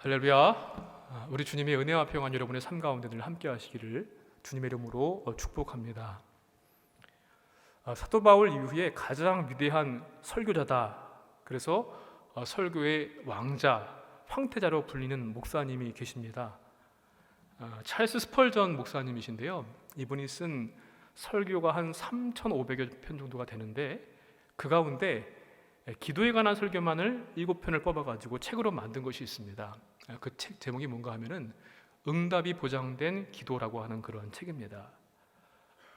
할렐루야. 아, 우리 주님의 은혜와 평안 여러분의 삶 가운데 늘 함께 하시기를 주님의 이름으로 어, 축복합니다. 아, 사도 바울 이후에 가장 위대한 설교자다. 그래서 어, 설교의 왕자, 황태자로 불리는 목사님이 계십니다. 아, 찰스 스펄전 목사님이신데요. 이분이 쓴 설교가 한 3,500여 편 정도가 되는데 그 가운데 기도에 관한 설교만을 일곱 편을 뽑아 가지고 책으로 만든 것이 있습니다. 그 책 제목이 뭔가 하면은 응답이 보장된 기도라고 하는 그런 책입니다.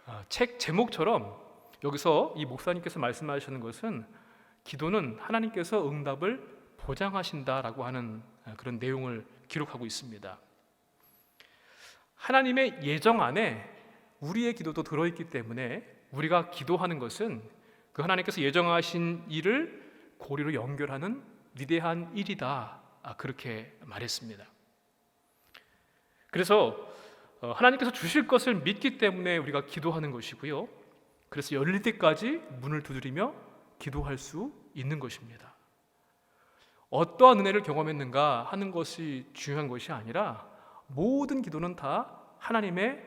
아, 책 제목처럼 여기서 이 목사님께서 말씀하시는 것은 기도는 하나님께서 응답을 보장하신다라고 하는 아, 그런 내용을 기록하고 있습니다. 하나님의 예정 안에 우리의 기도도 들어있기 때문에 우리가 기도하는 것은 그 하나님께서 예정하신 일을 고리로 연결하는 위대한 일이다. 아, 그렇게 말했습니다. 그래서 어, 하나님께서 주실 것을 믿기 때문에 우리가 기도하는 것이고요. 그래서 열릴 때까지 문을 두드리며 기도할 수 있는 것입니다. 어떠한 은혜를 경험했는가 하는 것이 중요한 것이 아니라 모든 기도는 다 하나님의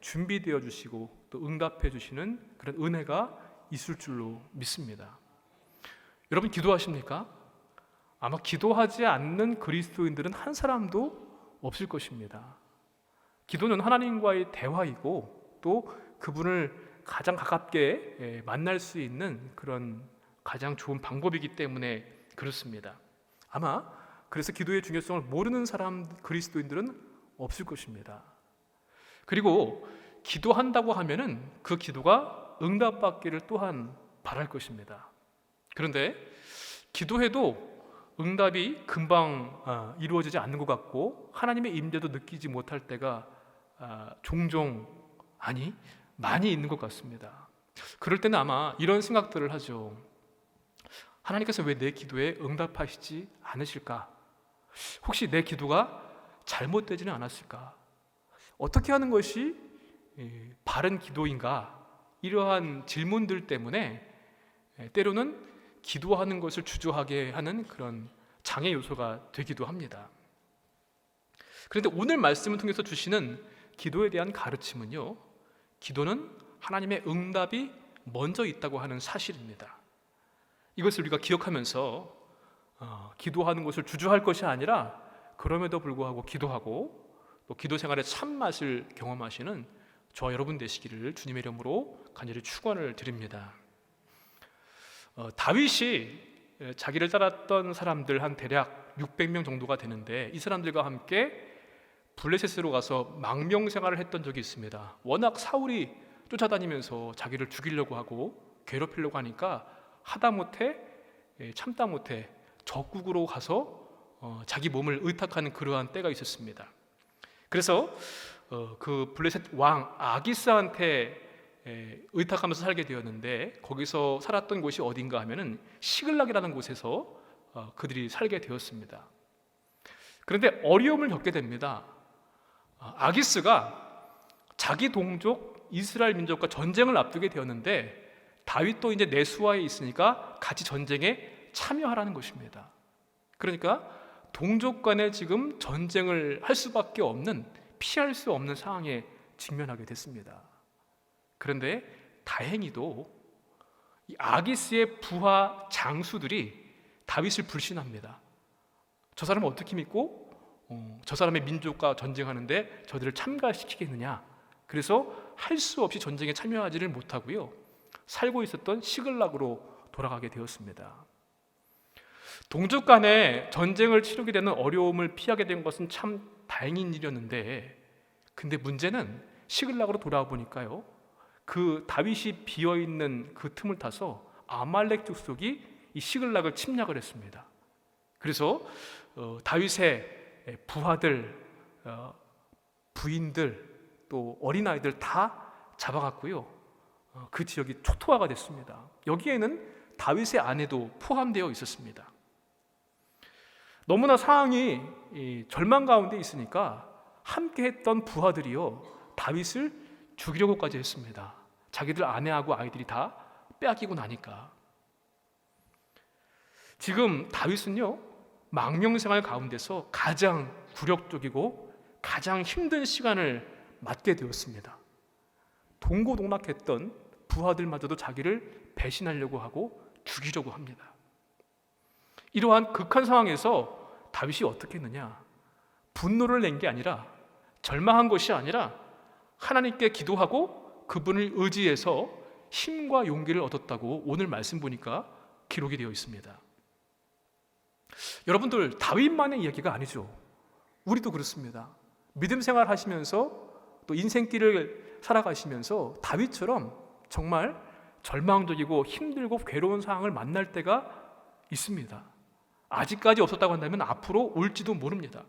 준비되어 주시고 또 응답해 주시는 그런 은혜가 있을 줄로 믿습니다. 여러분 기도하십니까? 아마 기도하지 않는 그리스도인들은 한 사람도 없을 것입니다. 기도는 하나님과의 대화이고 또 그분을 가장 가깝게 예, 만날 수 있는 그런 가장 좋은 방법이기 때문에 그렇습니다. 아마 그래서 기도의 중요성을 모르는 사람 그리스도인들은 없을 것입니다. 그리고 기도한다고 하면은 그 기도가 응답받기를 또한 바랄 것입니다. 그런데 기도해도 응답이 금방 아, 이루어지지 않는 것 같고 하나님의 임재도 느끼지 못할 때가 아, 종종 아니 많이 있는 것 같습니다. 그럴 때는 아마 이런 생각들을 하죠. 하나님께서 왜 내 기도에 응답하시지 않으실까? 혹시 내 기도가 잘못되지는 않았을까? 어떻게 하는 것이 예, 바른 기도인가? 이러한 질문들 때문에 예, 때로는 기도하는 것을 주저하게 하는 그런 장애 요소가 되기도 합니다. 그런데 오늘 말씀을 통해서 주시는 기도에 대한 가르침은요, 기도는 하나님의 응답이 먼저 있다고 하는 사실입니다. 이것을 우리가 기억하면서 어, 기도하는 것을 주저할 것이 아니라 그럼에도 불구하고 기도하고 또 기도 생활의 참맛을 경험하시는 저와 여러분 되시기를 주님의 이름으로 간절히 축원을 드립니다. 어, 다윗이 자기를 따랐던 사람들 한 대략 600명 정도가 되는데 이 사람들과 함께 블레셋으로 가서 망명 생활을 했던 적이 있습니다. 워낙 사울이 쫓아다니면서 자기를 죽이려고 하고 괴롭히려고 하니까 하다 못해 예, 참다 못해 적국으로 가서 어, 자기 몸을 의탁하는 그러한 때가 있었습니다. 그래서 어, 그 블레셋 왕 아기스한테 에, 의탁하면서 살게 되었는데 거기서 살았던 곳이 어딘가 하면은 시글락이라는 곳에서 어, 그들이 살게 되었습니다. 그런데 어려움을 겪게 됩니다. 어, 아기스가 자기 동족 이스라엘 민족과 전쟁을 앞두게 되었는데 다윗도 이제 내수하에 있으니까 같이 전쟁에 참여하라는 것입니다. 그러니까 동족 간에 지금 전쟁을 할 수밖에 없는 피할 수 없는 상황에 직면하게 됐습니다. 그런데 다행히도 이 아기스의 부하 장수들이 다윗을 불신합니다. 저 사람을 어떻게 믿고 어, 저 사람의 민족과 전쟁하는데 저들을 참가시키겠느냐? 그래서 할 수 없이 전쟁에 참여하지를 못하고요. 살고 있었던 시글락으로 돌아가게 되었습니다. 동족 간에 전쟁을 치르게 되는 어려움을 피하게 된 것은 참 다행인 일이었는데 근데 문제는 시글락으로 돌아와 보니까요. 그 다윗이 비어 있는 그 틈을 타서 아말렉 족속이 이 시글락을 침략을 했습니다. 그래서 어, 다윗의 부하들, 어, 부인들, 또 어린 아이들 다 잡아갔고요. 어, 그 지역이 초토화가 됐습니다. 여기에는 다윗의 아내도 포함되어 있었습니다. 너무나 상황이 절망 가운데 있으니까 함께했던 부하들이요 다윗을 죽이려고까지 했습니다. 자기들 아내하고 아이들이 다 빼앗기고 나니까 지금 다윗은요 망명생활 가운데서 가장 굴욕적이고 가장 힘든 시간을 맞게 되었습니다. 동고동락했던 부하들마저도 자기를 배신하려고 하고 죽이려고 합니다. 이러한 극한 상황에서 다윗이 어떻게 했느냐? 분노를 낸 게 아니라 절망한 것이 아니라 하나님께 기도하고 그분을 의지해서 힘과 용기를 얻었다고 오늘 말씀 보니까 기록이 되어 있습니다. 여러분들 다윗만의 이야기가 아니죠. 우리도 그렇습니다. 믿음 생활 하시면서 또 인생길을 살아가시면서 다윗처럼 정말 절망적이고 힘들고 괴로운 상황을 만날 때가 있습니다. 아직까지 없었다고 한다면 앞으로 올지도 모릅니다.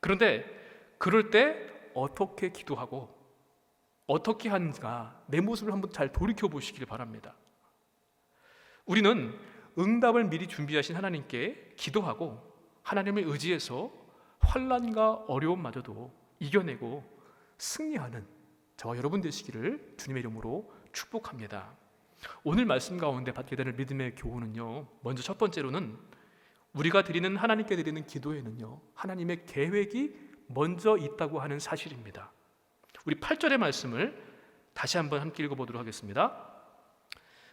그런데 그럴 때 어떻게 기도하고 어떻게 하는가 내 모습을 한번 잘 돌이켜 보시길 바랍니다. 우리는 응답을 미리 준비하신 하나님께 기도하고 하나님을 의지해서 환란과 어려움마저도 이겨내고 승리하는 저와 여러분 되시기를 주님의 이름으로 축복합니다. 오늘 말씀 가운데 받게 되는 믿음의 교훈은요. 먼저 첫 번째로는 우리가 드리는 하나님께 드리는 기도에는요. 하나님의 계획이 먼저 있다고 하는 사실입니다. 우리 8절의 말씀을 다시 한번 함께 읽어 보도록 하겠습니다.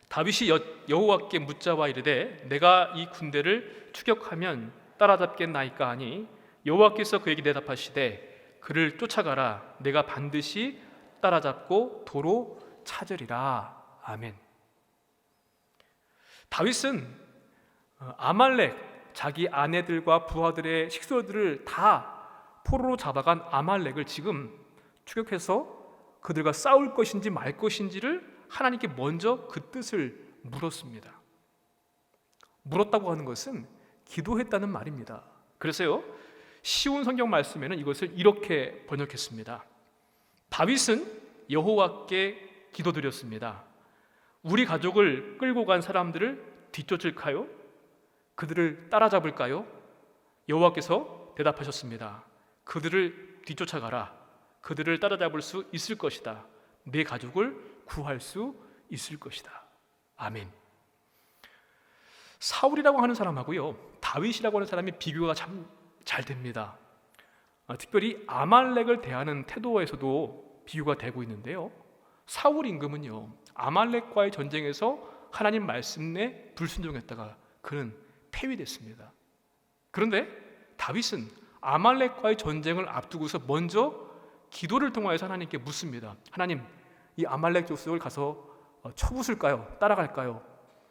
다윗이 여, 여호와께 묻자와 이르되 내가 이 군대를 추격하면 따라잡겠나이까 하니 여호와께서 그에게 대답하시되 그를 쫓아가라 내가 반드시 따라잡고 도로 찾으리라 아멘. 다윗은 어, 아말렉 자기 아내들과 부하들의 식소들을 다 포로로 잡아간 아말렉을 지금 추격해서 그들과 싸울 것인지 말 것인지를 하나님께 먼저 그 뜻을 물었습니다. 물었다고 하는 것은 기도했다는 말입니다. 그래서요, 쉬운 성경 말씀에는 이것을 이렇게 번역했습니다. 다윗은 여호와께 기도드렸습니다. 우리 가족을 끌고 간 사람들을 뒤쫓을까요? 그들을 따라잡을까요? 여호와께서 대답하셨습니다. 그들을 뒤쫓아가라. 그들을 따라잡을 수 있을 것이다. 내 가족을 구할 수 있을 것이다. 아멘. 사울이라고 하는 사람하고요, 다윗이라고 하는 사람이 비교가 참 잘 됩니다. 아, 특별히 아말렉을 대하는 태도에서도 비교가 되고 있는데요. 사울 임금은요, 아말렉과의 전쟁에서 하나님 말씀에 불순종했다가 그는 폐위됐습니다. 그런데 다윗은 아말렉과의 전쟁을 앞두고서 먼저 기도를 통하여서 하나님께 묻습니다. 하나님, 이 아말렉 족속을 가서 어, 쳐부술까요? 따라갈까요?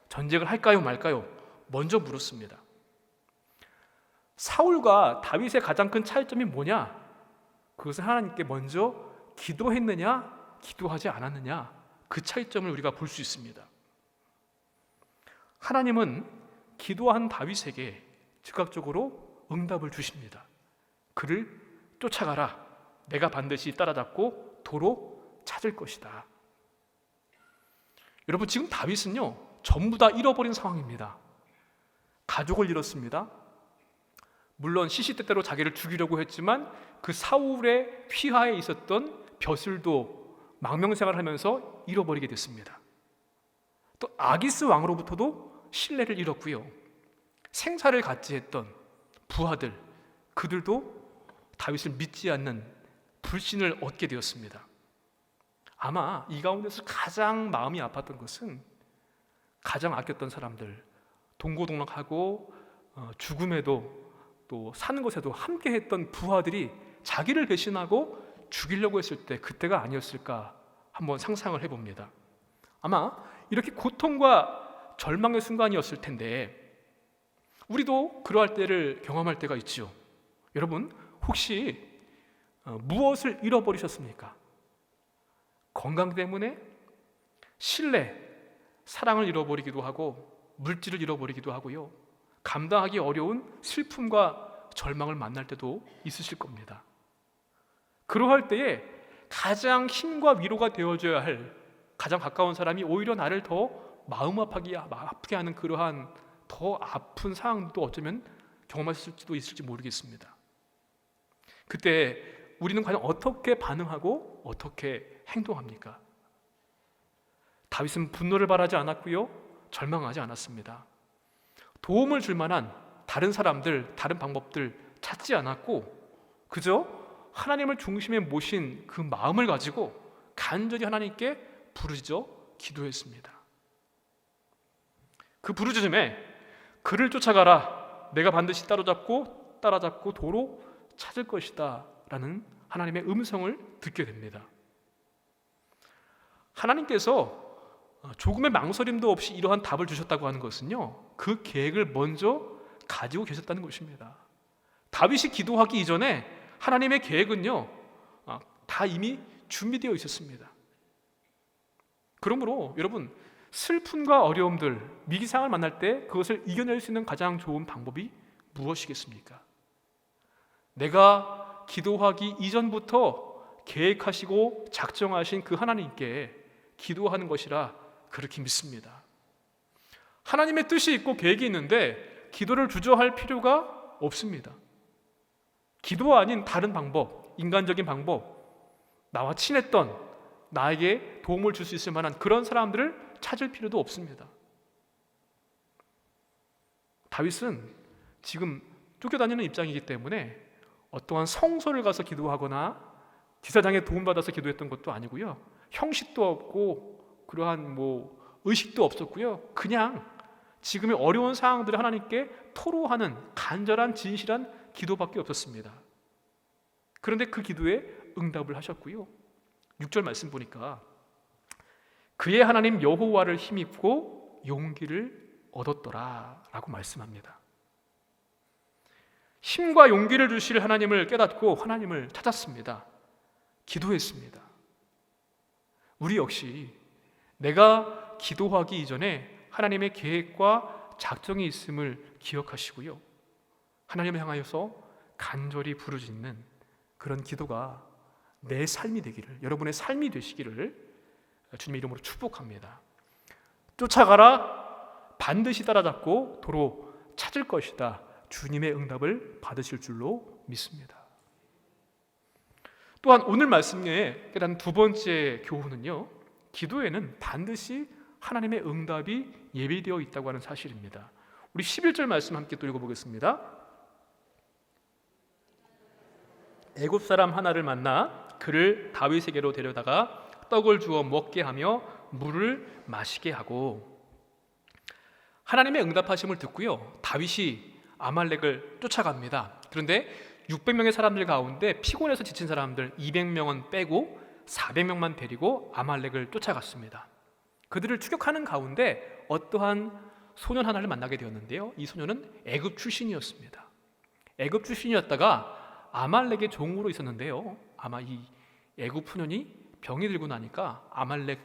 전쟁을 할까요? 말까요? 먼저 물었습니다. 사울과 다윗의 가장 큰 차이점이 뭐냐? 그것은 하나님께 먼저 기도했느냐, 기도하지 않았느냐, 그 차이점을 우리가 볼 수 있습니다. 하나님은 기도한 다윗에게 즉각적으로 응답을 주십니다. 그를 쫓아가라. 내가 반드시 따라잡고 도로 찾을 것이다. 여러분 지금 다윗은요 전부 다 잃어버린 상황입니다. 가족을 잃었습니다. 물론 시시때때로 자기를 죽이려고 했지만 그 사울의 휘하에 있었던 벼슬도 망명생활을 하면서 잃어버리게 됐습니다. 또 아기스 왕으로부터도 신뢰를 잃었고요. 생사를 같이 했던 부하들 그들도 다윗을 믿지 않는 불신을 얻게 되었습니다. 아마 이 가운데서 가장 마음이 아팠던 것은 가장 아꼈던 사람들, 동고동락하고 어, 죽음에도 또 사는 것에도 함께 했던 부하들이 자기를 배신하고 죽이려고 했을 때 그때가 아니었을까 한번 상상을 해봅니다. 아마 이렇게 고통과 절망의 순간이었을 텐데 우리도 그러할 때를 경험할 때가 있죠. 여러분 혹시 어, 무엇을 잃어버리셨습니까? 건강 때문에 신뢰, 사랑을 잃어버리기도 하고 물질을 잃어버리기도 하고요. 감당하기 어려운 슬픔과 절망을 만날 때도 있으실 겁니다. 그러할 때에 가장 힘과 위로가 되어줘야 할 가장 가까운 사람이 오히려 나를 더 마음 아프게, 아프게 하는 그러한 더 아픈 상황도 어쩌면 경험하실지도 있을지 모르겠습니다. 그때 우리는 과연 어떻게 반응하고 어떻게 행동합니까? 다윗은 분노를 바라지 않았고요. 절망하지 않았습니다. 도움을 줄 만한 다른 사람들, 다른 방법들 찾지 않았고 그저 하나님을 중심에 모신 그 마음을 가지고 간절히 하나님께 부르짖어 기도했습니다. 그 부르짖음에 그를 쫓아가라. 내가 반드시 따라잡고 따라잡고 도로 찾을 것이다 라는 하나님의 음성을 듣게 됩니다. 하나님께서 조금의 망설임도 없이 이러한 답을 주셨다고 하는 것은요. 그 계획을 먼저 가지고 계셨다는 것입니다. 다윗이 기도하기 이전에 하나님의 계획은요. 아, 다 이미 준비되어 있었습니다. 그러므로 여러분 슬픔과 어려움들, 미기상을 만날 때 그것을 이겨낼 수 있는 가장 좋은 방법이 무엇이겠습니까? 내가 기도하기 이전부터 계획하시고 작정하신 그 하나님께 기도하는 것이라 그렇게 믿습니다. 하나님의 뜻이 있고 계획이 있는데 기도를 주저할 필요가 없습니다. 기도 아닌 다른 방법, 인간적인 방법, 나와 친했던 나에게 도움을 줄 수 있을 만한 그런 사람들을 찾을 필요도 없습니다. 다윗은 지금 쫓겨다니는 입장이기 때문에 어떠한 성소를 가서 기도하거나 지사장의 도움받아서 기도했던 것도 아니고요. 형식도 없고 그러한 뭐 의식도 없었고요. 그냥 지금의 어려운 상황들을 하나님께 토로하는 간절한 진실한 기도밖에 없었습니다. 그런데 그 기도에 응답을 하셨고요. 6절 말씀 보니까 그의 하나님 여호와를 힘입고 용기를 얻었더라라고 말씀합니다. 힘과 용기를 주실 하나님을 깨닫고 하나님을 찾았습니다. 기도했습니다. 우리 역시 내가 기도하기 이전에 하나님의 계획과 작정이 있음을 기억하시고요. 하나님을 향하여서 간절히 부르짖는 그런 기도가 내 삶이 되기를 여러분의 삶이 되시기를 주님의 이름으로 축복합니다. 쫓아가라 반드시 따라잡고 도로 찾을 것이다. 주님의 응답을 받으실 줄로 믿습니다. 또한 오늘 말씀에 깨달은 두 번째 교훈은요. 기도에는 반드시 하나님의 응답이 예비되어 있다고 하는 사실입니다. 우리 11절 말씀 함께 또 읽어보겠습니다. 애굽 사람 하나를 만나 그를 다윗에게로 데려다가 떡을 주어 먹게 하며 물을 마시게 하고 하나님의 응답하심을 듣고요. 다윗이 아말렉을 쫓아갑니다. 그런데 600명의 사람들 가운데 피곤해서 지친 사람들 200명은 빼고 400명만 데리고 아말렉을 쫓아갔습니다. 그들을 추격하는 가운데 어떠한 소년 하나를 만나게 되었는데요. 이 소년은 애굽 출신이었습니다. 애굽 출신이었다가 아말렉의 종으로 있었는데요. 아마 이 애굽 소년이 병이 들고 나니까 아말렉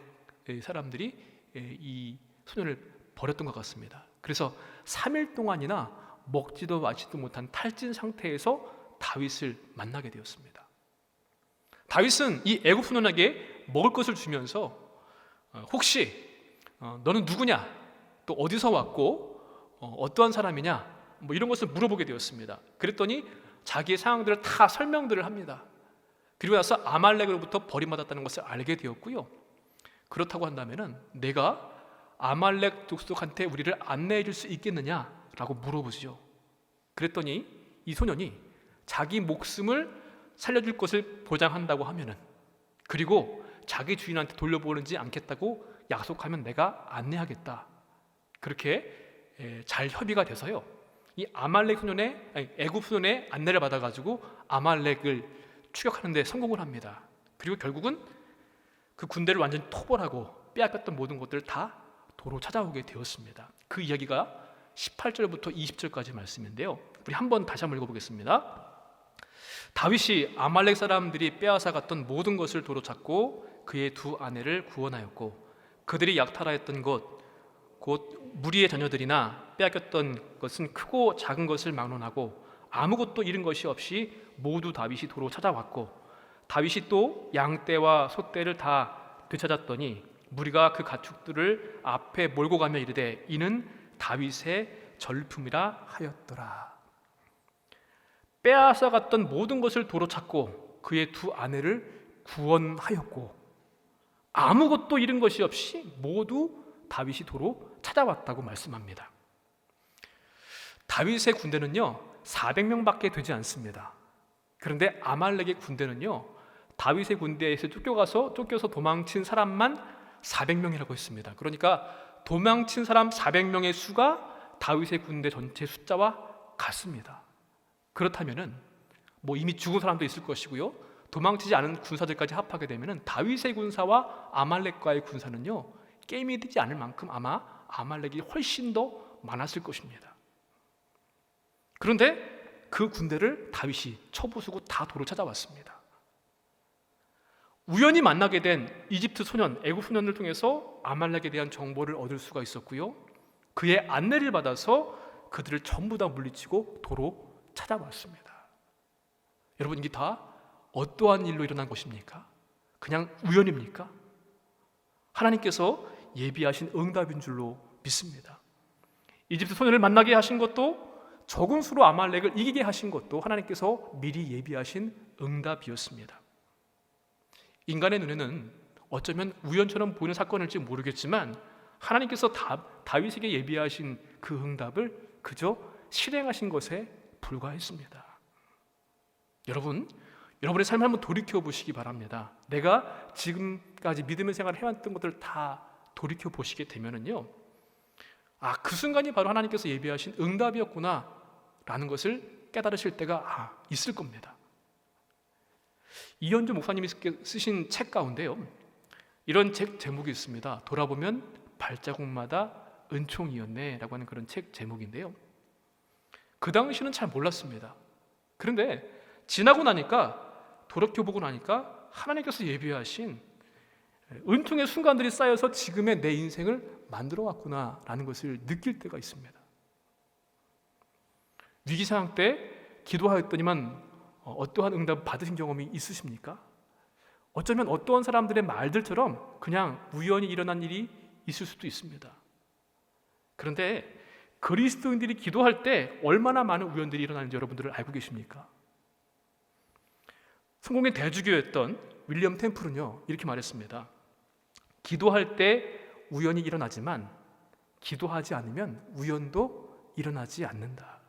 사람들이 이 소년을 버렸던 것 같습니다. 그래서 3일 동안이나 먹지도 마지도 못한 탈진 상태에서 다윗을 만나게 되었습니다. 다윗은 이 애굽 소년에게 먹을 것을 주면서 어, 혹시 어, 너는 누구냐? 또 어디서 왔고 어, 어떠한 사람이냐? 뭐 이런 것을 물어보게 되었습니다. 그랬더니 자기의 상황들을 다 설명들을 합니다. 그리고 나서 아말렉으로부터 버림받았다는 것을 알게 되었고요. 그렇다고 한다면은 내가 아말렉 족속한테 우리를 안내해 줄 수 있겠느냐 라고 물어보죠. 그랬더니 이 소년이 자기 목숨을 살려줄 것을 보장한다고 하면은 그리고 자기 주인한테 돌려보내지 않겠다고 약속하면 내가 안내하겠다. 그렇게 잘 협의가 돼서요. 이 아말렉 소년의 아니, 애굽 소년의 안내를 받아가지고 아말렉을 추격하는데 성공을 합니다. 그리고 결국은 그 군대를 완전히 토벌하고 빼앗겼던 모든 것들을 다 도로 찾아오게 되었습니다. 그 이야기가 18절부터 20절까지 말씀인데요. 우리 한번 다시 한번 읽어보겠습니다. 다윗이 아말렉 사람들이 빼앗아 갔던 모든 것을 도로 찾고 그의 두 아내를 구원하였고 그들이 약탈하였던 것, 곧 무리의 자녀들이나 빼앗겼던 것은 크고 작은 것을 막론하고 아무것도 잃은 것이 없이 모두 다윗이 도로 찾아왔고 다윗이 또 양떼와 소떼를 다 되찾았더니 무리가 그 가축들을 앞에 몰고 가며 이르되 이는 다윗의 절품이라 하였더라. 빼앗아 갔던 모든 것을 도로 찾고 그의 두 아내를 구원하였고 아무것도 잃은 것이 없이 모두 다윗이 도로 찾아왔다고 말씀합니다. 다윗의 군대는요 400명밖에 되지 않습니다. 그런데 아말렉의 군대는요 다윗의 군대에서 쫓겨가서 쫓겨서 도망친 사람만 400명이라고 했습니다. 그러니까 도망친 사람 400명의 수가 다윗의 군대 전체 숫자와 같습니다. 그렇다면은 뭐 이미 죽은 사람도 있을 것이고요. 도망치지 않은 군사들까지 합하게 되면은 다윗의 군사와 아말렉과의 군사는요 게임이 되지 않을 만큼 아마 아말렉이 훨씬 더 많았을 것입니다. 그런데 그 군대를 다윗이 쳐부수고 다 도로 찾아왔습니다. 우연히 만나게 된 이집트 소년, 애굽 소년을 통해서 아말렉에 대한 정보를 얻을 수가 있었고요. 그의 안내를 받아서 그들을 전부 다 물리치고 도로 찾아왔습니다. 여러분 이게 다 어떠한 일로 일어난 것입니까? 그냥 우연입니까? 하나님께서 예비하신 응답인 줄로 믿습니다. 이집트 소년을 만나게 하신 것도 적은 수로 아말렉을 이기게 하신 것도 하나님께서 미리 예비하신 응답이었습니다. 인간의 눈에는 어쩌면 우연처럼 보이는 사건일지 모르겠지만 하나님께서 다, 다윗에게 예비하신 그 응답을 그저 실행하신 것에 불과했습니다. 여러분, 여러분의 삶을 한번 돌이켜 보시기 바랍니다. 내가 지금까지 믿음의 생활을 해왔던 것들 다 돌이켜 보시게 되면은요, 아, 그 순간이 바로 하나님께서 예비하신 응답이었구나 라는 것을 깨달으실 때가 아, 있을 겁니다. 이현주 목사님이 쓰신 책 가운데요, 이런 책 제목이 있습니다. 돌아보면 발자국마다 은총이었네라고 하는 그런 책 제목인데요. 그 당시는 잘 몰랐습니다. 그런데 지나고 나니까 돌이켜 보고 나니까 하나님께서 예비하신 은총의 순간들이 쌓여서 지금의 내 인생을 만들어 왔구나라는 것을 느낄 때가 있습니다. 위기 상황 때 기도하였더니만 어떠한 응답 받으신 경험이 있으십니까? 어쩌면 어떠한 사람들의 말들처럼 그냥 우연히 일어난 일이 있을 수도 있습니다. 그런데 그리스도인들이 기도할 때 얼마나 많은 우연들이 일어나는지 여러분들을 알고 계십니까? 성공의 대주교였던 윌리엄 템플은요 이렇게 말했습니다. 기도할 때 우연이 일어나지만 기도하지 않으면 우연도 일어나지 않는다.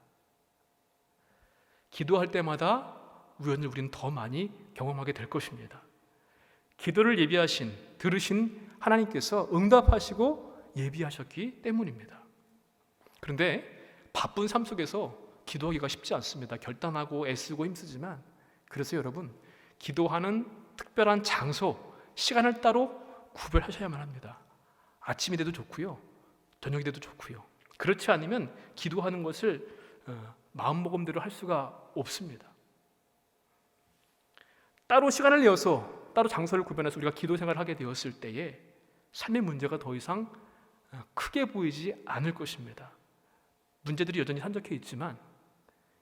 기도할 때마다 우연을 우리는 더 많이 경험하게 될 것입니다. 기도를 예비하신 들으신 하나님께서 응답하시고 예비하셨기 때문입니다. 그런데 바쁜 삶 속에서 기도하기가 쉽지 않습니다. 결단하고 애쓰고 힘쓰지만 그래서 여러분 기도하는 특별한 장소, 시간을 따로 구별하셔야만 합니다. 아침이 돼도 좋고요. 저녁이 돼도 좋고요. 그렇지 않으면 기도하는 것을 어, 마음먹음대로 할 수가 없습니다. 따로 시간을 내어서 따로 장소를 구별해서 우리가 기도 생활을 하게 되었을 때에 삶의 문제가 더 이상 어, 크게 보이지 않을 것입니다. 문제들이 여전히 산적해 있지만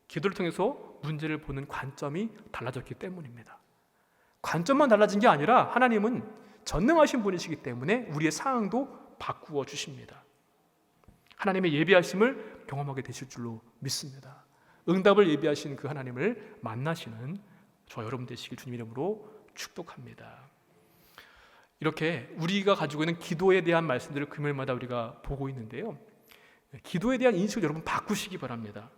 기도를 통해서 문제를 보는 관점이 달라졌기 때문입니다. 관점만 달라진 게 아니라 하나님은 전능하신 분이시기 때문에 우리의 상황도 바꾸어 주십니다. 하나님의 예비하심을 경험하게 되실 줄로 믿습니다. 응답을 예비하신 그 하나님을 만나시는 저 여러분 되시길 주님 이름으로 축복합니다. 이렇게 우리가 가지고 있는 기도에 대한 말씀들을 금요일마다 우리가 보고 있는데요. 기도에 대한 인식을 여러분 바꾸시기 바랍니다.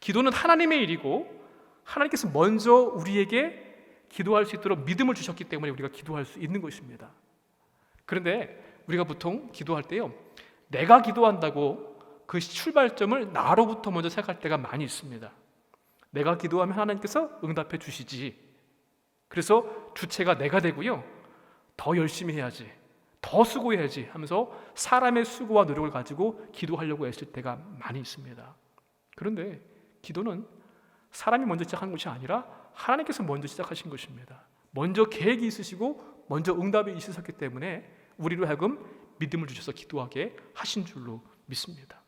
기도는 하나님의 일이고 하나님께서 먼저 우리에게 기도할 수 있도록 믿음을 주셨기 때문에 우리가 기도할 수 있는 것입니다. 그런데 우리가 보통 기도할 때요. 내가 기도한다고 그 출발점을 나로부터 먼저 생각할 때가 많이 있습니다. 내가 기도하면 하나님께서 응답해 주시지. 그래서 주체가 내가 되고요. 더 열심히 해야지. 더 수고해야지 하면서 사람의 수고와 노력을 가지고 기도하려고 애쓸 때가 많이 있습니다. 그런데 기도는 사람이 먼저 시작한 것이 아니라 하나님께서 먼저 시작하신 것입니다. 먼저 계획이 있으시고 먼저 응답이 있으셨기 때문에 우리로 하여금 믿음을 주셔서 기도하게 하신 줄로 믿습니다.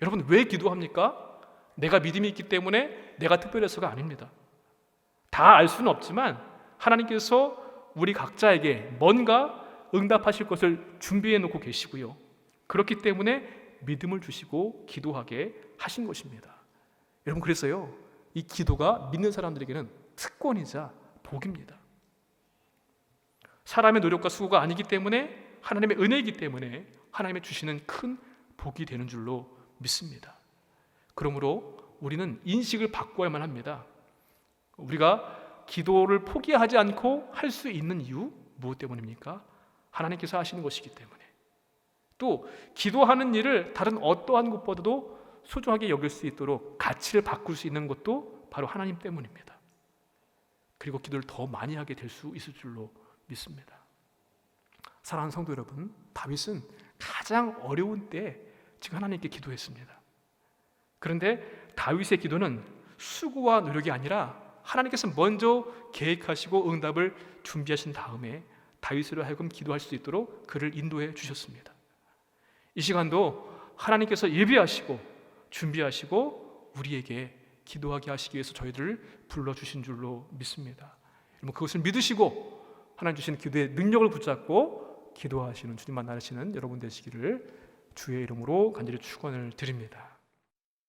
여러분 왜 기도합니까? 내가 믿음이 있기 때문에 내가 특별해서가 아닙니다. 다 알 수는 없지만 하나님께서 우리 각자에게 뭔가 응답하실 것을 준비해 놓고 계시고요. 그렇기 때문에 믿음을 주시고 기도하게 하신 것입니다. 여러분 그래서요. 이 기도가 믿는 사람들에게는 특권이자 복입니다. 사람의 노력과 수고가 아니기 때문에 하나님의 은혜이기 때문에 하나님의 주시는 큰 복이 되는 줄로 믿습니다. 그러므로 우리는 인식을 바꿔야만 합니다. 우리가 기도를 포기하지 않고 할 수 있는 이유 무엇 때문입니까? 하나님께서 하시는 것이기 때문에. 또 기도하는 일을 다른 어떠한 것보다도 소중하게 여길 수 있도록 가치를 바꿀 수 있는 것도 바로 하나님 때문입니다. 그리고 기도를 더 많이 하게 될 수 있을 줄로 믿습니다. 사랑하는 성도 여러분, 다윗은 가장 어려운 때 지금 하나님께 기도했습니다. 그런데 다윗의 기도는 수고와 노력이 아니라 하나님께서 먼저 계획하시고 응답을 준비하신 다음에 다윗으로 하여금 기도할 수 있도록 그를 인도해 주셨습니다. 이 시간도 하나님께서 예비하시고 준비하시고 우리에게 기도하게 하시기 위해서 저희들을 불러 주신 줄로 믿습니다. 여러분 그것을 믿으시고 하나님 주신 기도의 능력을 붙잡고 기도하시는 주님 만나시는 여러분 되시기를 주의 이름으로 간절히 축원을 드립니다.